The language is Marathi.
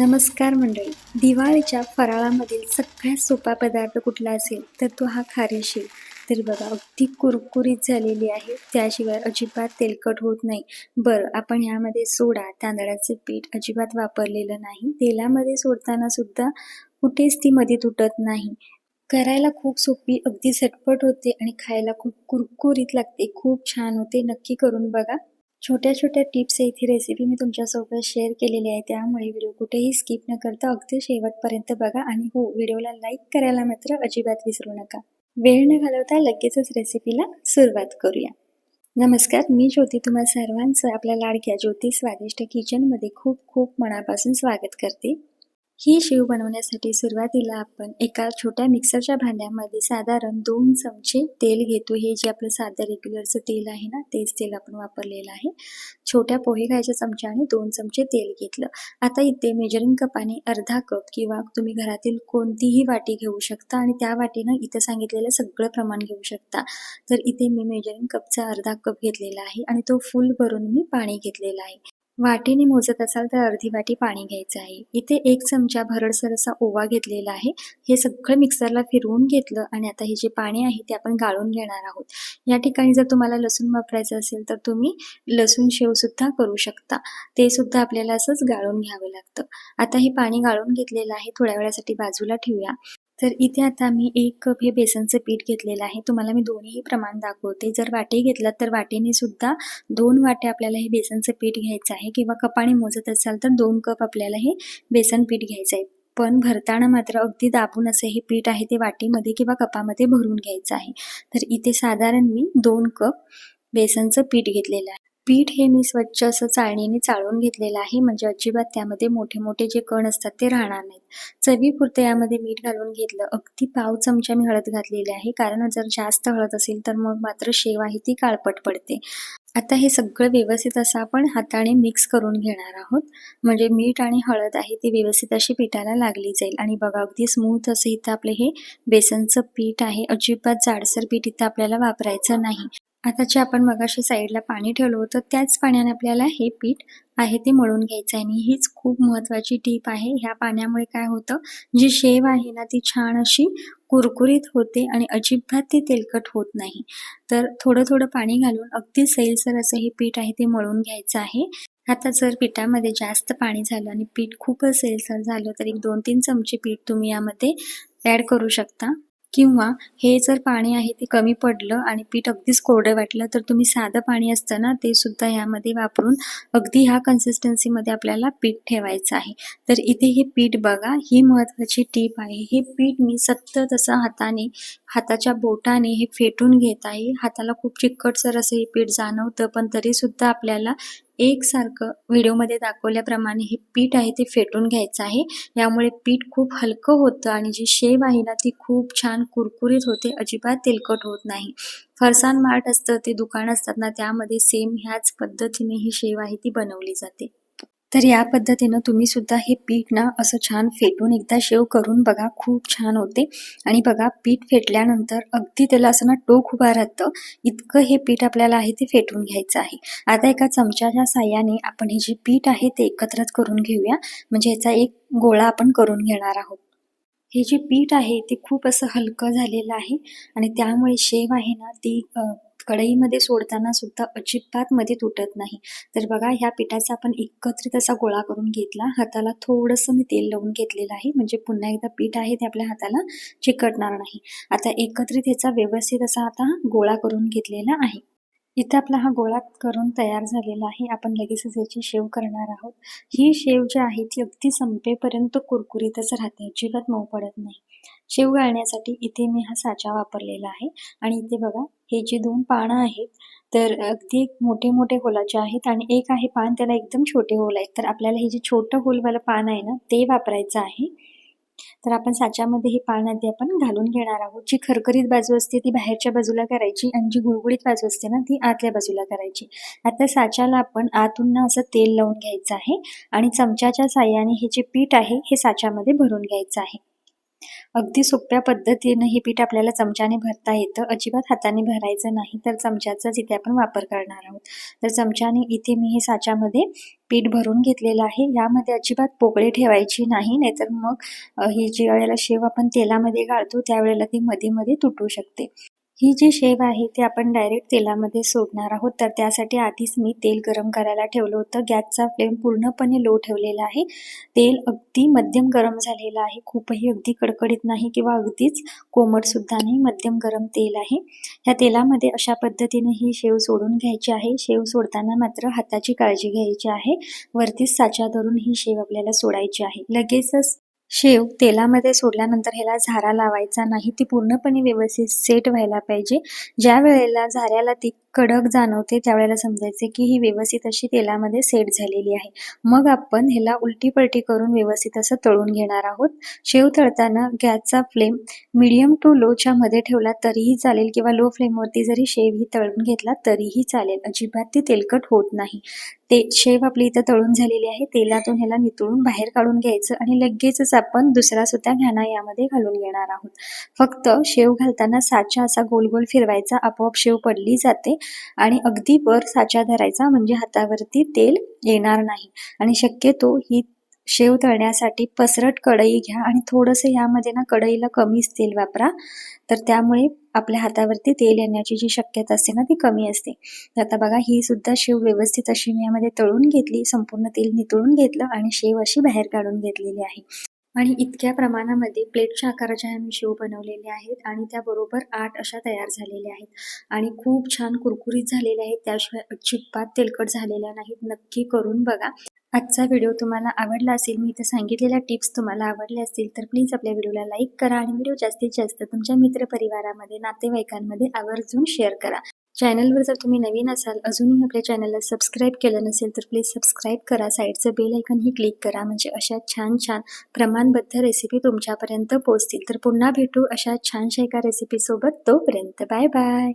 नमस्कार मंडळी. दिवाळीच्या फराळामधील सगळ्यात सोपा पदार्थ कुठला असेल तर तो हा खारीशी. तर बघा अगदी कुरकुरीत झालेली आहे. त्याशिवाय अजिबात तेलकट होत नाही. बरं आपण ह्यामध्ये सोडा तांदळाचे पीठ अजिबात वापरलेलं नाही. तेलामध्ये सोडताना सुद्धा कुठेच ती मध्ये तुटत नाही. करायला खूप सोपी अगदी झटपट होते आणि खायला खूप कुरकुरीत लागते. खूप छान होते. नक्की करून बघा. छोट्या छोट्या टिप्स आहेत ही रेसिपी मी तुमच्यासोबत शेअर केलेली आहे. त्यामुळे व्हिडिओ कुठेही स्किप न करता अगदी शेवटपर्यंत बघा. आणि हो व्हिडिओला लाईक करायला मात्र अजिबात विसरू नका. वेळ न घालवता लगेचच रेसिपीला सुरुवात करूया. नमस्कार मी ज्योती तुम्हा सर्वांचं आपल्या लाडक्या ज्योती स्वादिष्ट किचनमध्ये खूप खूप मनापासून स्वागत करते. ही शेव बनवण्यासाठी सुरुवातीला आपण एका छोट्या मिक्सरच्या भांड्यामध्ये साधारण दोन चमचे तेल घेतो. हे जे आपलं साधं रेग्युलरचं तेल आहे ना तेच तेल आपण वापरलेलं आहे. छोट्या पोहे खायच्या चमच्याने दोन चमचे तेल घेतलं. आता इथे मेजरिंग कपाने अर्धा कप किंवा तुम्ही घरातील कोणतीही वाटी घेऊ शकता आणि त्या वाटीनं इथं सांगितलेलं सगळं प्रमाण घेऊ शकता. तर इथे मी मेजरिंग कपचा अर्धा कप घेतलेला आहे आणि तो फुल भरून मी पाणी घेतलेलं आहे. वाटीने मोजत असाल तर अर्धी वाटी पाणी घ्यायचं आहे. इथे एक चमचा भरडसर असा ओवा घेतलेला आहे. हे सगळं मिक्सरला फिरवून घेतलं आणि आता हे जे पाणी आहे ते आपण गाळून घेणार आहोत. या ठिकाणी जर तुम्हाला लसूण वापरायचं असेल तर तुम्ही लसूण शेव सुद्धा करू शकता. ते सुद्धा आपल्याला असंच गाळून घ्यावं लागतं. आता हे पाणी गाळून घेतलेलं आहे. थोड्या वेळासाठी बाजूला ठेवूया. तर इथे आता मी एक कप हे बेसनचं पीठ घेतलेलं आहे. तुम्हाला मी दोन्ही प्रमाण दाखवते. जर वाटे घेतलात तर वाटेने सुद्धा दोन वाटे आपल्याला हे बेसनचं पीठ घ्यायचं आहे. किंवा कपाने मोजत असाल तर दोन कप आपल्याला हे बेसन पीठ घ्यायचं आहे. पण भरताना मात्र अगदी दाबून असं हे पीठ आहे ते वाटीमध्ये किंवा कपामध्ये भरून घ्यायचं आहे. तर इथे साधारण मी दोन कप बेसनचं पीठ घेतलेलं आहे. पीठ हे मी स्वच्छ असं चाळणीने चाळून घेतलेलं आहे. म्हणजे अजिबात त्यामध्ये मोठे मोठे जे कण असतात ते राहणार नाहीत. चवीपुरतं यामध्ये मीठ घालून घेतलं. अगदी पाव चमचा मी हळद घातलेली आहे. कारण जर जास्त हळद असेल तर मग मात्र शेव आहे ती काळपट पडते. आता हे सगळं व्यवस्थित असं आपण हाताने मिक्स करून घेणार आहोत. म्हणजे मीठ आणि हळद आहे ती व्यवस्थित अशी पिठाला लागली जाईल. आणि बघा अगदी स्मूथ असं इथं आपलं हे बेसनचं पीठ आहे. अजिबात जाडसर पीठ इथं आपल्याला वापरायचं नाही. आता जे आपण मगाशी साईडला पाणी ठेवलं होतं त्याच पाण्याने आपल्याला हे पीठ आहे ते मळून घ्यायचं आहे. आणि हीच खूप महत्त्वाची टीप आहे. ह्या पाण्यामुळे काय होतं जी शेव आहे ना ती छान अशी कुरकुरीत होते आणि अजिबात ते तेलकट होत नाही. तर थोडं थोडं पाणी घालून अगदी सैलसर असं हे पीठ आहे ते मळून घ्यायचं आहे. आता जर पिठामध्ये जास्त पाणी झालं आणि पीठ खूपच सैलसर झालं तर एक दोन तीन चमचे पीठ तुम्ही यामध्ये ॲड करू शकता. किंवा हे जर पाणी आहे ते कमी पडलं आणि पीठ अगदीच कोरडं वाटलं तर तुम्ही साधं पाणी असतं ना ते सुद्धा ह्यामध्ये वापरून अगदी ह्या कन्सिस्टन्सीमध्ये आपल्याला पीठ ठेवायचं आहे. तर इथे हे पीठ बघा ही महत्त्वाची टीप आहे. हे पीठ मी सतत असं हाताने हाताच्या बोटाने हे फेटून घेत आहे. हाताला खूप चिकटसर असं हे पीठ जाणवतं पण तरीसुद्धा आपल्याला एकसारखं व्हिडिओमध्ये दाखवल्याप्रमाणे हे पीठ आहे ते फेटून घ्यायचं आहे. यामुळे पीठ खूप हलकं होतं आणि जी शेव आहे ना ती खूप छान कुरकुरीत होते अजिबात तेलकट होत नाही. फरसान मार्ट असतं ते दुकान असतात ना त्यामध्ये सेम ह्याच पद्धतीने ही शेव आहे ती बनवली जाते. तर या पद्धतीनं तुम्ही सुद्धा हे पीठ ना असं छान फेटून एकदा शेव करून बघा खूप छान होते. आणि बघा पीठ फेटल्यानंतर अगदी त्याला असं ना टोक उभा राहतं. इतकं हे पीठ आपल्याला आहे ते फेटून घ्यायचं आहे. आता एका चमच्याच्या साह्याने आपण हे जे पीठ आहे ते एकत्रच करून घेऊया. म्हणजे ह्याचा एक गोळा आपण करून घेणार आहोत. हे जे पीठ आहे ते खूप असं हलकं झालेलं आहे. आणि त्यामुळे शेव आहे ना ती कढईमध्ये सोडताना सुद्धा अजिबात मध्ये तुटत नाही. तर बघा ह्या पिठाचा आपण एकत्रित असा गोळा करून घेतला. हाताला थोडंसं मी तेल लावून घेतलेलं आहे. म्हणजे पुन्हा एकदा पीठ आहे ते आपल्या हाताला चिकटणार नाही. आता एकत्रित ह्याचा व्यवस्थित असा आता गोळा करून घेतलेला आहे. इथे आपला हा गोळा करून तयार झालेला आहे. आपण लगेचच याची शेव करणार आहोत. ही शेव जी आहे ती अगदी संपेपर्यंत कुरकुरीतच राहते. अजिबात मऊ पडत नाही. शेव गाळण्यासाठी इथे मी हा साचा वापरलेला आहे. आणि इथे बघा हे जे दोन पानं आहेत तर अगदी मोठे मोठे होलाचे आहेत आणि एक आहे पान त्याला एकदम छोटे होल आहेत. तर आपल्याला हे जे छोटं होलवालं पान आहे ना ते वापरायचं आहे. तर आपण साच्यामध्ये हे पान आधी आपण घालून घेणार आहोत. जी खरखरीत बाजू असते ती बाहेरच्या बाजूला करायची आणि जी गुळगुळीत बाजू असते ना ती आतल्या बाजूला करायची. आता साच्याला आपण आतून ना असं तेल लावून घ्यायचं आहे आणि चमच्याच्या साह्याने हे जे पीठ आहे हे साच्यामध्ये भरून घ्यायचं आहे. अगदी सोप्या पद्धतीनं हे पीठ आपल्याला चमच्याने भरता येतं. अजिबात हाताने भरायचं नाही तर चमच्याचाच इथे आपण वापर करणार आहोत. तर चमच्याने इथे मी हे साच्यामध्ये पीठ भरून घेतलेलं आहे. यामध्ये अजिबात पोकळे ठेवायची नाही नाहीतर मग ही जी वेळेला शेव आपण तेलामध्ये घालतो त्यावेळेला ती मध्ये मध्ये तुटू शकते. ही जी शेव आहे ती आपण डायरेक्ट तेलामध्ये सोडणार आहोत. तर त्यासाठी आधीच मी तेल गरम करायला ठेवलं होतं. गॅसचा फ्लेम पूर्णपणे लो ठेवलेला आहे. तेल अगदी मध्यम गरम झालेलं आहे. खूपही अगदी कडकडीत नाही किंवा अगदीच कोमटसुद्धा नाही. मध्यम गरम तेल आहे. ह्या तेलामध्ये अशा पद्धतीने ही शेव सोडून घ्यायची आहे. शेव सोडताना मात्र हाताची काळजी घ्यायची आहे. वरतीच साच्या धरून ही शेव आपल्याला सोडायची आहे. लगेचच शेव तेलामध्ये सोडल्यानंतर ह्याला झारा लावायचा नाही. ती पूर्णपणे व्यवस्थित सेट व्हायला पाहिजे. ज्या वेळेला झाऱ्याला ती कडक जाणवते त्यावेळेला समजायचे की ही व्यवस्थित अशी तेलामध्ये सेट झालेली आहे. मग आपण ह्याला उलटी पलटी करून व्यवस्थित असं तळून घेणार आहोत. शेव तळताना गॅसचा फ्लेम मिडियम टू लोच्या मध्ये ठेवला तरीही चालेल किंवा लो फ्लेमवरती जरी शेव ही तळून घेतला तरीही चालेल. अजिबात ती तेलकट होत नाही. ते शेव आपली इथं तळून झालेली आहे. तेलातून ह्याला नितळून बाहेर काढून घ्यायचं आणि लगेचच आपण दुसरा सुद्धा घाणा यामध्ये घालून घेणार आहोत. फक्त शेव घालताना साचा असा गोल गोल फिरवायचा. आपोआप शेव पडली जाते. आणि अगदी वर साचा धरायचा म्हणजे हातावरती तेल येणार नाही. आणि शक्यतो ही शेव तळण्यासाठी पसरट कढई घ्या आणि थोडंसं यामध्ये ना कढईला कमीच तेल वापरा. तर त्यामुळे आपल्या हातावरती तेल येण्याची जी शक्यता असते ना ती कमी असते. तर आता बघा ही सुद्धा शेव व्यवस्थित अशी मी यामध्ये तळून घेतली संपूर्ण तेल नितळून घेतलं आणि शेव अशी बाहेर काढून घेतलेली आहे. आणि इतक्या प्रमाणामध्ये प्लेटच्या आकाराच्या मी शेव बनवलेल्या आहेत आणि त्याबरोबर आठ अशा तयार झालेल्या आहेत. आणि खूप छान कुरकुरीत झालेल्या आहेत. त्याशिवाय अजिबात तेलकट झालेल्या नाहीत. नक्की करून बघा. आजचा व्हिडिओ तुम्हाला आवडला असेल मी इथे सांगितलेल्या टिप्स तुम्हाला आवडल्या असतील तर प्लीज आपल्या व्हिडिओला लाईक करा आणि व्हिडिओ जास्तीत जास्त तुमच्या मित्रपरिवारामध्ये नातेवाईकांमध्ये आवर्जून शेअर करा. चॅनलवर जर तुम्ही नवीन असाल अजूनही आपल्या चॅनलला सबस्क्राईब केलं नसेल तर प्लीज सबस्क्राईब करा. साईडचं बेल ऐकनही क्लिक करा. म्हणजे अशा छान छान प्रमाणबद्ध रेसिपी तुमच्यापर्यंत पोहोचतील. तर पुन्हा भेटू अशा छानशा एका रेसिपीसोबत तोपर्यंत. Bye bye.